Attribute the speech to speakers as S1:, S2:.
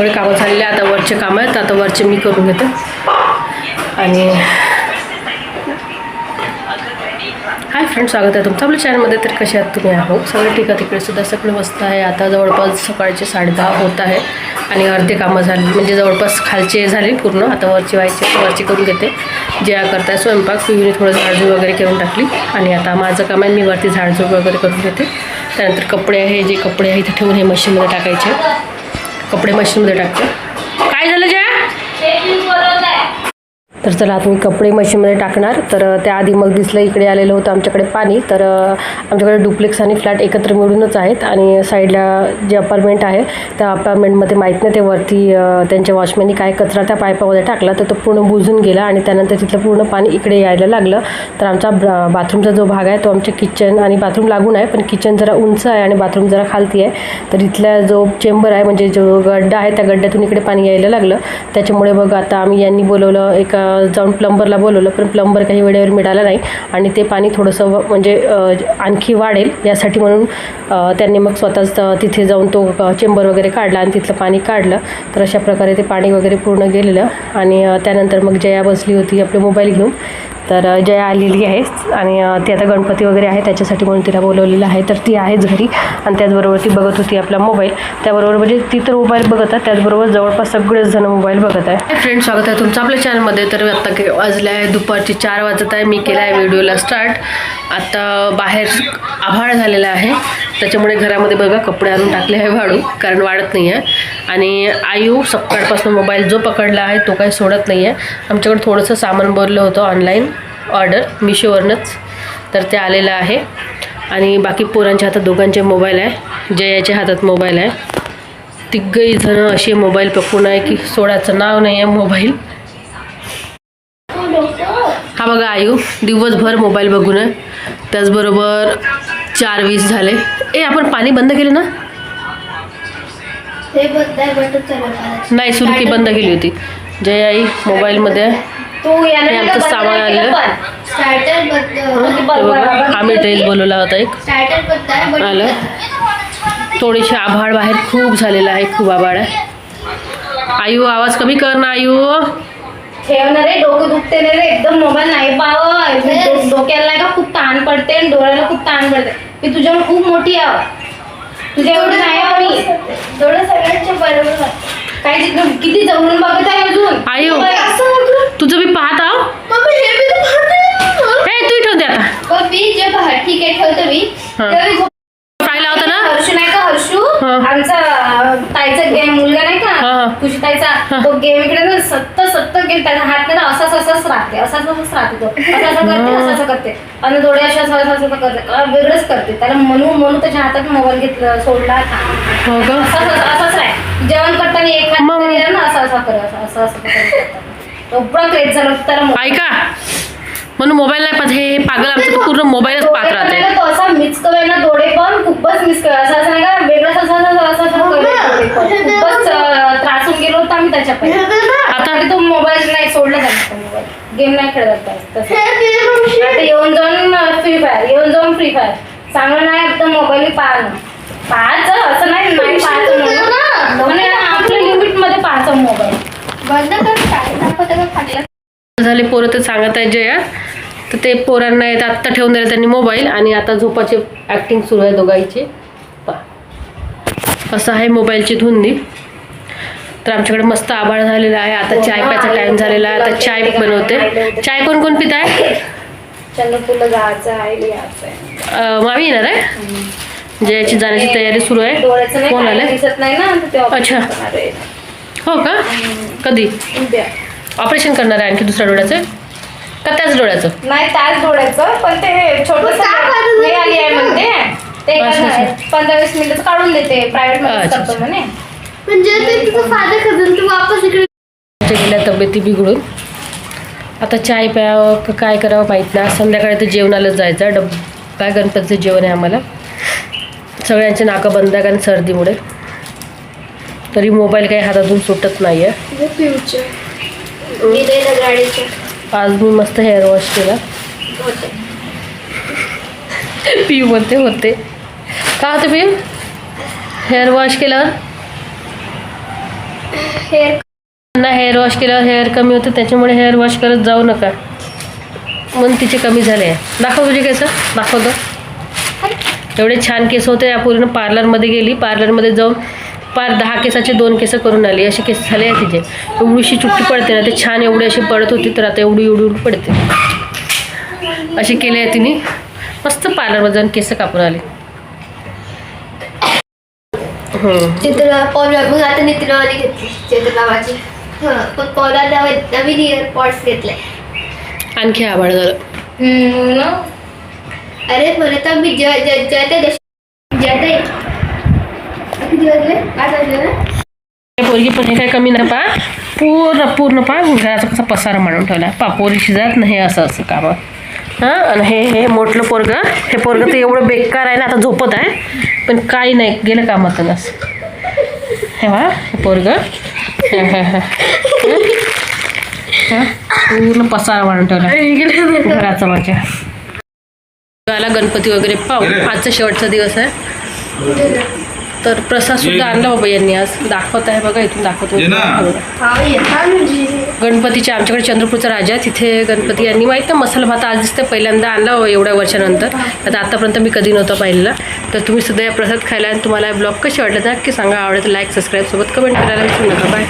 S1: सगळे कामं झालेले आता वरचे कामं आहेत. आता वरचे मी करून घेते. आणि हाय फ्रेंड स्वागत आहे तुमचं. आपल्या चॅनलमध्ये तर कसे आहात तुम्ही? आहो सगळं ठीक आहे. तिकडे सुद्धा सगळं मस्त आहे. आता जवळपास सकाळचे साडेदहा होत आहे. आणि अर्धे कामं झाली. म्हणजे जवळपास खालचे झाले पूर्ण. आता वरचे व्हायचे वरचे करून घेते. जे करताय स्वयंपाक पिऊने थोडं झाडझूड वगैरे करून टाकली. आणि आता माझं काम आहे मी वरती झाडझूड वगैरे करून घेते. त्यानंतर कपडे आहे. जे कपडे आहे ते ठेवून हे मशीनमध्ये टाकायचे. कपडे मशीनमध्ये टाकते. काय झालं जया? तर चला आता मी कपडे मशीनमध्ये टाकणार. तर त्याआधी मग दिसलं इकडे आलेलं होतं आमच्याकडे पाणी. तर आमच्याकडे डुप्लेक्स आणि फ्लॅट एकत्र मिळूनच आहेत आणि साईडला जे अपार्टमेंट आहे त्या अपार्टमेंटमध्ये माहीत नाही ते वरती त्यांच्या वॉचमॅननी काय कचरा त्या पाईपामध्ये टाकला तर तो पूर्ण बुजून गेला आणि त्यानंतर तिथलं पूर्ण पाणी इकडे यायला लागलं. तर आमचा बाथरूमचा जो भाग आहे तो आमच्या किचन आणि बाथरूम लागून आहे पण किचन जरा उंच आहे आणि बाथरूम जरा खालती आहे. तर इथल्या जो चेंबर आहे म्हणजे जो गड्डा आहे त्या गड्ड्यातून इकडे पाणी यायला लागलं. त्याच्यामुळे बघ आता आम्ही यांनी बोलवलं एका जाऊन प्लंबरला बोलवलं पण प्लंबर काही वेळेवर मिळाला नाही आणि ते पाणी थोडंसं व- म्हणजे आणखी वाढेल यासाठी म्हणून त्यांनी मग स्वतःच तिथे जाऊन तो चेंबर वगैरे काढला आणि तिथलं पाणी काढलं. तर अशा प्रकारे ते पाणी वगैरे पूर्ण गेलेलं आणि त्यानंतर मग जया बसली होती आपले मोबाईल घेऊन. तर जया आलेली आहे आणि ती आता गणपती वगैरे आहे त्याच्यासाठी म्हणून तिला बोलवलेलं आहे. तर ती आहेच घरी आणि त्याचबरोबर ती बघत होती आपला मोबाईल. त्याबरोबर म्हणजे ती तर मोबाईल बघत आहे त्याचबरोबर जवळपास सगळेच जण मोबाईल बघत आहे. फ्रेंड स्वागत आहे तुमचं आपल्या चॅनलमध्ये तर आत्ता के- आहे दुपारचे चार वाजत आहे. मी केला आहे व्हिडिओला स्टार्ट आता बाहेर आभाळ झालेला आहे. त्याच्यामुळे घरामध्ये बघा कपडे आणून टाकले आहे वाळू कारण वाढत नाही आहे. आणि आयू सकाळपासून मोबाईल जो पकडला आहे तो काही सोडत नाही आहे. आमच्याकडे थोडंसं सामान भरलं होतं ऑनलाईन ऑर्डर मिशोवरनंच. तर ते आलेलं आहे. आणि बाकी पोरांच्या हातात दोघांचे मोबाईल आहे. जयाच्या हातात मोबाईल आहे. तिघही जण असे मोबाईल पकडून आहे की सोडायचं नाव नाही आहे मोबाईल. हा बघा आयू दिवसभर मोबाईल बघून आहे. त्याचबरोबर चार वीस झाले. ए आपण पाणी बंद केलं ना? नाही सुरकी बंद केली होती. जय आई मोबाईलमध्ये आमचं सामान आलेलं. आम्ही ड्रेस बोलवला होता एक. आलं. थोडीशी आभाळ बाहेर खूप झालेलं आहे खूप आभाळ आहे. आयू आवाज कमी कर ना आयू.
S2: ठेवणार रे डोकं दुखते रे रे एकदम मोबाईल नाही पाहावं डो- डोक्याला नाही का खूप ताण पडते आणि डोळ्याला खूप ताण पडते मी तुझ्यावर खूप मोठी आहे. तुझ्या एवढी नाही आहे मी.
S3: थोडं सगळ्यांच्या बरोबर.
S2: काय तिथं किती जवळून बघत आहे अजून?
S1: आयू. तुझं मी पाहत आहो
S3: मम्मी हे मी तर पाहते.
S1: हे तू ठेवते आता
S3: पण मी जे बाहेर ठीक आहे ठेवतो मी
S1: हा.
S3: तेव्हा मी झोप-
S1: फ्राय लावता ना
S2: हर्षू नाही का हर्षू
S1: हा.
S2: आमचा अं, ताईचा गेम मुलगा नाही
S1: हा, हा.
S2: का खुशी ताईचा तो गेम इकडे ना सत्त सत्त गेम त्याचा हात नाही ना असाच असाच राहते असाच असाच राहते तो. असं असं करते असं असं करते. आणि डोळे अशा असं असं असं करते. अं, वेगळंच करते. त्याला म्हणून म्हणून त्याच्या हातात मोबाईल घेतला सोडला था.
S1: हो का?
S2: असं असं असंच राह जेवण करताना एक हात
S1: मग-
S2: तरी ना असं असं कर असं असं असं करत एवढा क्रेज झाला होता त्याला मोबाईल.
S1: ऐका. म्हणून मोबाईल नाही पाहत हे हे पागल आमचं तर पूर्ण मोबाईलच पाहत
S2: डोळे पण नाही
S1: राहते.
S2: का तो असा मिक्स करेल ना डोळे पण खूपच मिक्स कर असं असं नाही का वेगळंच असं असं असं असं डोळे पण. खूपच अं, त्रासून गेलो होतो आम्ही त्याच्या पहिले
S1: आता
S2: तो मोबाईल नाही सोडला त्याने मोबाईल गेम नाही खेळत आता आता येऊन जाऊन फ्री फायर येऊन जाऊन फ्री फायर चांगलं नाही एकदम मोबाईल पाहणं. पाहायचं असं नाही नाही पाहायचं म्हणून. पण आपल्या लिमिटमध्ये पाहायचं मोबाईल
S3: बंद कर काय
S1: झाले पोरं तर सांगत आहे जया. तर ते पोरांना येत आत्ता ठेवून दिले त्यांनी मोबाईल आणि आता झोपाचे ॲक्टिंग सुरू आहे दोघांची. पहा. असं आहे मोबाईलची धुंदी. तर आमच्याकडे मस्त आभाळ झालेला आहे. आता चाय प्यायचा टाइम झालेला आहे. आता चाय बनवते. चाय कोण कोण पित आहे? मामी येणार आहे? जयाची जाण्याची तयारी सुरू आहे. कोण आलं
S2: दिसत नाही ना? तर ते
S1: अच्छा. हो का? कधी? ऑपरेशन करणार आहे आणखी दुसऱ्या डोळ्याचं? का त्याच डोळ्याचं?
S2: नाही त्याच डोळ्याचं. पण ते छोटस हे आली आहे म्हणते. ते. पंधरा वीस मिनिटं काढून देते.
S1: प्रायव्हेटमध्ये गेल्या तब्येती बिघडून. आता चाय प्यावं का काय करावं माहीत नाही. संध्याकाळी तर जेवणालाच जायचं. डब काय गणपतीचं जेवण आहे आम्हाला. सगळ्यांचे नाकं बंद आहे कारण सर्दीमुळे. तरी मोबाईल काही हातातून सुटत नाही आहे आज मी मस्त हेअर वॉश केला. पिऊ म्हणते होते का होते पिऊ हेअर वॉश केल्यावर?
S3: हेअर
S1: त्यांना हेअर वॉश केल्यावर हेअर कमी होतं त्याच्यामुळे हेअर वॉश करत जाऊ नका. म्हणून तिचे कमी झाले आहे. दाखव तुझे केस दाखवतो एवढे छान केस होते या पूर्ण पार्लरमध्ये गेली. पार्लरमध्ये जाऊन पार दहा केसाचे दोन केस करून आली. असे केस झाले आहे तिचे. एवढीशी चुट्टी पडते ना ते छान एवढी अशी पडत होती तर आता एवढी एवढी एवढी पडते. असे केले आहे तिने. मस्त पार्लरमध्ये जाऊन केस कापून आले. हम्म.
S3: चित्र पौला मग आता नित्रवाली घेतली चित्रनावाची हां पण पौला नवीन नवीन इयरपॉड्स घेतले.
S1: आणखी आभाळ झालं.
S2: ना?
S3: अरे म्हणत मी जय जय जय ते दश जय ते किती वाजले? आठ वाजले ना?
S1: हे पोरगी पण हे काय कमी नाही पा. पूर्ण पूर्ण पा. घराचा कसा पसारा मांडून ठेवला पा पोरी शिजत नाही असं असं काम. हां आणि हे हे मोठलं पोरगं. हे पोरगं तर एवढं बेकार आहे ना आता झोपत आहे. पण काही नाही गेलं कामातून असं. हे वा हे पोरगं. हे, हे, हे. हं? पूर्ण पसारा मांडून ठेवला. घराचा माझ्या. आला गणपती वगैरे पाहू. आजचा शेवटचा दिवस आहे. तर प्रसाद सुद्धा आणला बाबा यांनी आज. दाखवत आहे बघा इथून दाखवतो गणपतीच्या आमच्याकडे चंद्रपूरचा राजा आहे, तिथे गणपती यांनी माहीत ना मसाला भात आज दिसतं पहिल्यांदा आणला हो एवढ्या वर्षानंतर. आता आतापर्यंत मी कधी नव्हतं पाहिलेला. तर तुम्ही सुद्धा या प्रसाद खायला आणि तुम्हाला ब्लॉग कसे वाटले नक्की सांगा. आवडतं लाईक सबस्क्राईब सोबत कमेंट करायला विसरू नका. बाय